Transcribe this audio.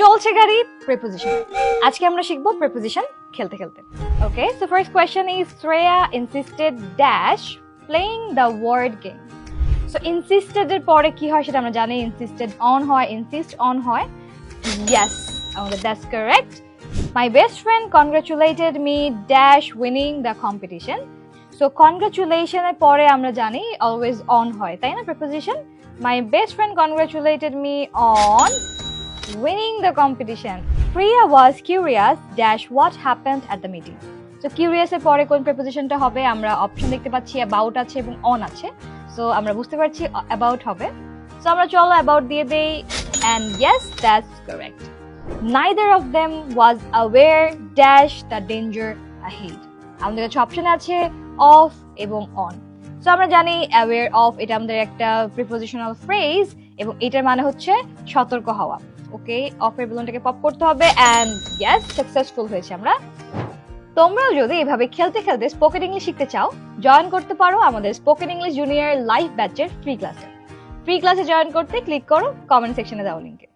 চলছে গাড়ি প্রিপোজিশন আজকে আমরা শিখব প্রিপোজিশন খেলতে খেলতে। Okay so first question is Shreya insisted dash playing the word game so insisted এর পরে কি হয় সেটা আমরা জানি ইনসিস্টেড অন হয় ইনসিস্ট অন হয়। ইয়েস আমাদের that's correct my best friend congratulated me dash winning the competition so কনগ্রাচুলেশনের পরে আমরা জানি অলওয়েজ অন হয়, তাই না preposition my best friend congratulated me on winning the competition. Priya was curious dash what happened at the meeting. So, curious এর পরে কোন প্রিপোজিশনটা হবে, আমরা অপশন দেখতে পাচ্ছি অ্যাবাউট আছে এবং অন আছে। সো আমরা বুঝতে পারছি অ্যাবাউট হবে। সো আমরা চলো অ্যাবাউট দিয়ে দেই। And yes that's correct neither of them was aware dash the danger ahead আমাদের কাছে অপশন আছে অফ এবং অন সো আমরা জানি অ্যাওয়্যার অফ এটা আমাদের একটা প্রিপোজিশনাল ফ্রেজ এবং এটার মানে হচ্ছে সতর্ক হওয়া। ওকে অফের বেলুনটাকে পপ করতে হবে অ্যান্ড ইয়েস সাকসেসফুল হয়েছে আমরা। তোমরাও যদি এভাবে খেলতে খেলতে স্পোকেন ইংলিশ শিখতে চাও জয়েন করতে পারো আমাদের স্পোকেন ইংলিশ জুনিয়র লাইভ ব্যাচের ফ্রি ক্লাসে ফ্রি ক্লাসে জয়েন করতে ক্লিক করো কমেন্ট সেকশনে দাও লিঙ্কে